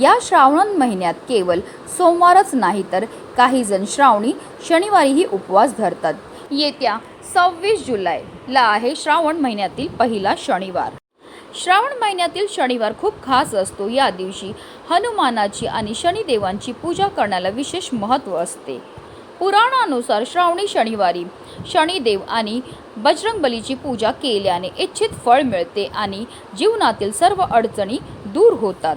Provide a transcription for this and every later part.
या श्रावण महिन्यात केवळ सोमवारच नाही तर काही जण श्रावणी शनिवारीही उपवास धरतात. येत्या सव्वीस जुलैला आहे श्रावण महिन्यातील पहिला शनिवार. श्रावण महिन्यातील शनिवार खूप खास असतो. या दिवशी हनुमानाची आणि शनिदेवांची पूजा करण्याला विशेष महत्त्व असते. पुराणानुसार श्रावणी शनिवारी शनिदेव आणि बजरंगबलीची पूजा केल्याने इच्छित फळ मिळते आणि जीवनातील सर्व अडचणी दूर होतात.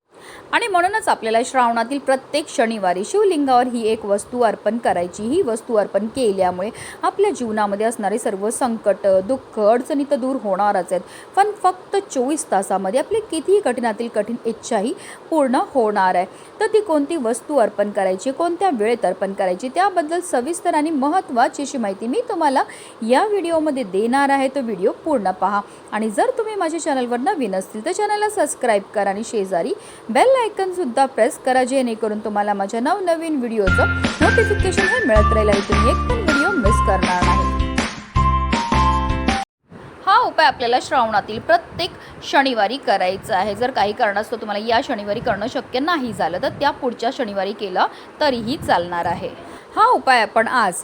आणि म्हणूनच आपल्याला श्रावणातील प्रत्येक शनिवारी शिवलिंगावर ही एक वस्तू अर्पण करायची ही वस्तू अर्पण केल्यामुळे आपल्या जीवनामध्ये असणारे सर्व संकट दुःख अडचणी तर दूर होणारच आहेत. पण फक्त चोवीस तासामध्ये आपली कितीही कठीणातील कठीण इच्छाही पूर्ण होणार आहे. तर ती कोणती वस्तू अर्पण करायची कोणत्या वेळेत अर्पण करायची त्याबद्दल सविस्तर आणि महत्त्वाची अशी माहिती मी तुम्हाला या व्हिडिओमध्ये देणार आहे. तो व्हिडिओ पूर्ण पहा. आणि जर तुम्ही माझ्या चॅनलवर नवीन असतील तर चॅनलला सबस्क्राईब करा आणि शेजारी बेल सुद्धा प्रेस करा जेणेकरून तुम्हाला माझ्या नवनवीन व्हिडिओचं नोटिफिकेशन हे मिळत राहील आणि तुम्ही एक पण व्हिडिओ मिस करणार नाही. हा उपाय आपल्याला श्रावणातील प्रत्येक शनिवारी करायचा आहे. जर काही कारणास्तव तुम्हाला या शनिवारी करणं शक्य नाही झालं तर त्या पुढच्या शनिवारी केलं तरीही चालणार आहे. हा उपाय आपण आज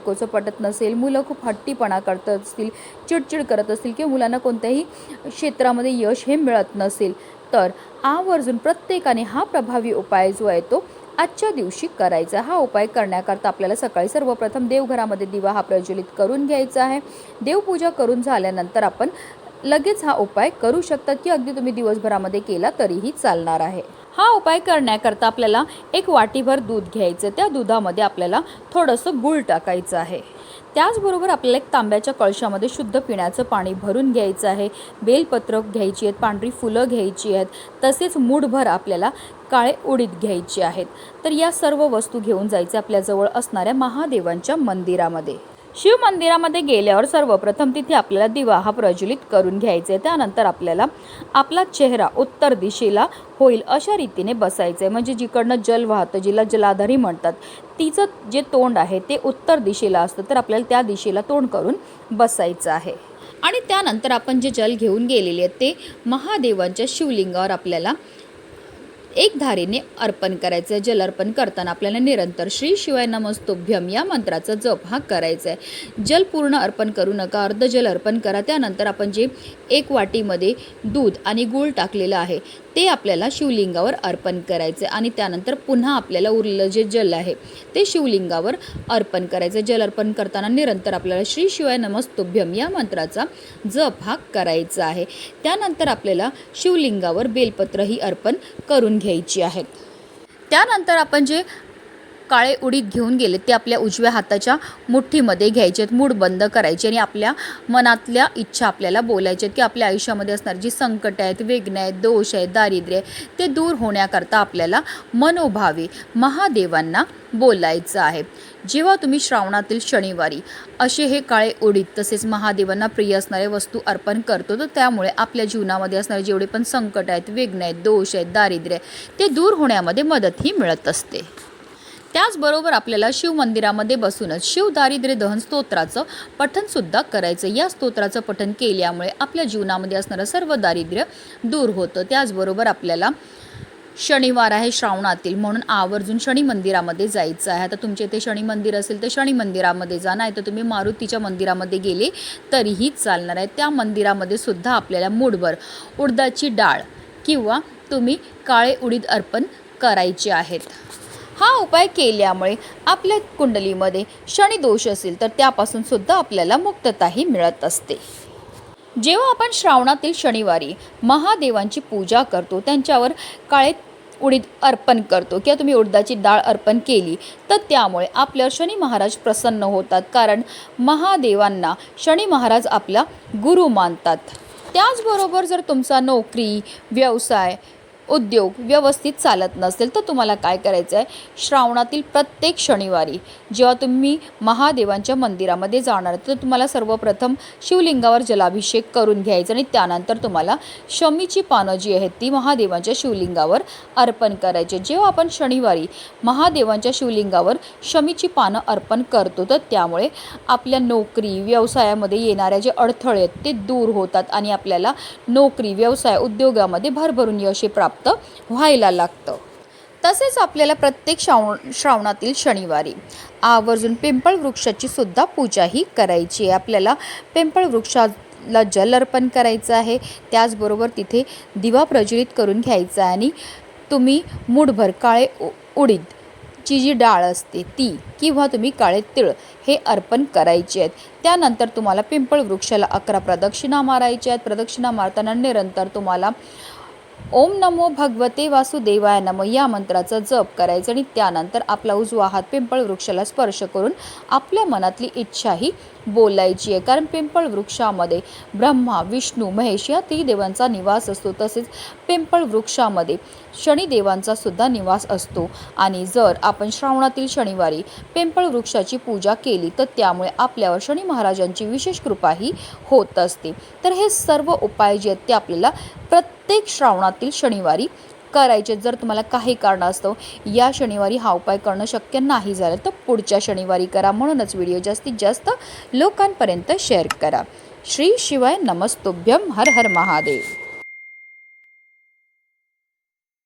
बायकोचं पटत नसेल मुलं खूप हट्टीपणा करत असतील चिडचिड करत असतील किंवा मुलांना कोणत्याही क्षेत्रामध्ये यश हे मिळत नसेल तर आवर्जून प्रत्येकाने हा प्रभावी उपाय जो आहे तो आजच्या दिवशी करायचा हा उपाय करण्याकरता आपल्याला सकाळी सर्वप्रथम देवघरामध्ये दिवा हा प्रज्वलित करून घ्यायचा आहे. देवपूजा करून झाल्यानंतर आपण लगेच हा उपाय करू शकतात की अगदी तुम्ही दिवसभरामध्ये केला तरीही चालणार आहे. हा उपाय करण्याकरता आपल्याला एक वाटीभर दूध घ्यायचं त्या दुधामध्ये आपल्याला थोडंसं गुळ टाकायचं आहे. त्याचबरोबर आपल्याला एक तांब्याच्या कळशामध्ये शुद्ध पिण्याचं पाणी भरून घ्यायचं आहे. बेलपत्र घ्यायची आहेत पांढरी फुलं घ्यायची आहेत तसेच मूठभर आपल्याला काळे उडीद घ्यायची आहेत. तर या सर्व वस्तू घेऊन जायचे आपल्याजवळ असणाऱ्या महादेवांच्या मंदिरामध्ये. शिवमंदिरामध्ये गेल्यावर सर्वप्रथम तिथे आपल्याला दिवा हा प्रज्वलित करून घ्यायचा आहे. त्यानंतर आपल्याला आपला चेहरा उत्तर दिशेला होईल अशा रीतीने बसायचं आहे. म्हणजे जिकडनं जल वाहतं जिला जलाधारी म्हणतात तिचं जे तोंड आहे ते उत्तर दिशेला असतं. तर आपल्याला त्या दिशेला तोंड करून बसायचं आहे. आणि त्यानंतर आपण जे जल घेऊन गेलेले आहेत ते महादेवांच्या शिवलिंगावर आपल्याला एक धारेने अर्पण करायचं आहे जल अर्पण करताना आपल्याला निरंतर श्री शिवाय नमस्तोभ्यम या मंत्राचा जप हा करायचा आहे जल पूर्ण अर्पण करू नका अर्ध जल अर्पण करा. त्यानंतर आपण जे एक वाटीमध्ये दूध आणि गूळ टाकलेलं आहे ते आपल्याला शिवलिंगावर अर्पण करायचं आणि त्यानंतर पुन्हा आपल्याला उरलेलं जे जल आहे ते शिवलिंगावर अर्पण करायचं. जल अर्पण करताना निरंतर आपल्याला श्री शिवाय नमस्तोभ्यम या मंत्राचा जप हा करायचा आहे. त्यानंतर आपल्याला शिवलिंगावर बेलपत्रही अर्पण करून घ्यायची आहेत त्यानंतर आपण जे काळे उडीद घेऊन गेले. ते आपल्या उजव्या हाताच्या मुठ्ठीमध्ये घ्यायचे आहेत. मूड बंद करायचे आणि आपल्या मनातल्या इच्छा आपल्याला बोलायच्या आहेत की आपल्या आयुष्यामध्ये असणारी जी संकट आहेत वेगणं आहेत दोष आहेत दारिद्र्य आहे ते दूर होण्याकरता आपल्याला मनोभावे महादेवांना बोलायचं आहे. जेव्हा तुम्ही श्रावणातील शनिवारी असे हे काळे उडीत तसेच महादेवांना प्रिय असणारे वस्तू अर्पण करतो तर त्यामुळे आपल्या जीवनामध्ये असणारे जेवढे पण संकट आहेत विघ्न आहेत दोष आहेत दारिद्र्य आहे ते दूर होण्यामध्ये मदतही मिळत असते. त्याचबरोबर आपल्याला शिव मंदिरामध्ये बसूनच शिव दारिद्र्य दहन स्तोत्राचं पठणसुद्धा करायचं. या स्तोत्राचं पठण केल्यामुळे आपल्या जीवनामध्ये असणारं सर्व दारिद्र्य दूर होतं. त्याचबरोबर आपल्याला शनिवार आहे श्रावणातील म्हणून आवर्जून शनी मंदिरामध्ये जायचं आहे. आता तुमच्या इथे शनी मंदिर असेल तर शनी मंदिरामध्ये जा नाही तर तुम्ही मारुतीच्या मंदिरामध्ये गेले तरीही चालणार आहे. त्या मंदिरामध्ये सुद्धा आपल्याला मूडभर उडदाची डाळ किंवा तुम्ही काळे उडीद अर्पण करायचे आहेत. हा उपाय केल्यामुळे आपल्या कुंडलीमध्ये शनी दोष असेल तर त्यापासून सुद्धा आपल्याला मुक्तताही मिळत असते. जेव्हा आपण श्रावणातील शनिवारी महादेवांची पूजा करतो त्यांच्यावर काळे उडीद अर्पण करतो किंवा तुम्ही उडदाची डाळ अर्पण केली तर त्यामुळे आपल्यावर शनी महाराज प्रसन्न होतात. कारण महादेवांना शनी महाराज आपला गुरु मानतात. त्याचबरोबर जर तुमचा नोकरी व्यवसाय उद्योग व्यवस्थित चालत नसेल तर तुम्हाला काय करायचं आहे? श्रावणातील प्रत्येक शनिवारी जेव्हा तुम्ही महादेवांच्या मंदिरामध्ये जाणार तर तुम्हाला सर्वप्रथम शिवलिंगावर जलाभिषेक करून घ्यायचा आणि त्यानंतर तुम्हाला शमीची पानं जी आहेत ती महादेवांच्या शिवलिंगावर अर्पण करायचे. जेव्हा आपण शनिवारी महादेवांच्या शिवलिंगावर शमीची पानं अर्पण करतो तर त्यामुळे आपल्या नोकरी व्यवसायामध्ये येणाऱ्या जे अडथळे आहेत ते दूर होतात आणि आपल्याला नोकरी व्यवसाय उद्योगामध्ये भरभरून यश प्राप्त लागतं व्हायला लागतं. तसेच आपल्याला प्रत्येक श्रावण श्रावणातील शनिवारी आवर्जून पिंपळ वृक्षाची सुद्धा पूजाही करायची आहे. आपल्याला पिंपळ वृक्षाला जल अर्पण करायचं आहे. त्याचबरोबर तिथे दिवा प्रज्वलित करून घ्यायचा आहे आणि तुम्ही मूठभर काळे उ- उडीद ची जी डाळ असते ती किंवा तुम्ही काळे तिळ हे अर्पण करायचे आहेत. त्यानंतर तुम्हाला पिंपळ वृक्षाला अकरा प्रदक्षिणा मारायच्या आहेत. प्रदक्षिणा मारताना निरंतर तुम्हाला ओम नमो भगवते वासुदेवाय नमो. या मंत्राचा जप करायचा आणि त्यानंतर आपला उजवा हात पिंपळ वृक्षाला स्पर्श करून आपल्या मनातली इच्छाही बोलायची आहे. कारण पिंपळ वृक्षामध्ये ब्रह्मा विष्णू महेश या त्रिदेवांचा निवास असतो. तसेच पिंपळ वृक्षामध्ये शनिदेवांचा सुद्धा निवास असतो. आणि जर आपण श्रावणातील शनिवारी पिंपळ वृक्षाची पूजा केली तर त्यामुळे आपल्यावर शनी महाराजांची विशेष कृपाही होत असते. तर हे सर्व उपाय जे आहेत ते आपल्याला प्रत्येक श्रावणातील शनिवारी करायचे. जर तुम्हाला काही कारणास्तव या शनिवारी हा उपाय करणं शक्य नाही झालं तर पुढच्या शनिवारी करा. म्हणूनच व्हिडिओ जास्तीत जास्त लोकांपर्यंत शेअर करा. श्री शिवाय नमस्तुभ्यम हर हर महादेव.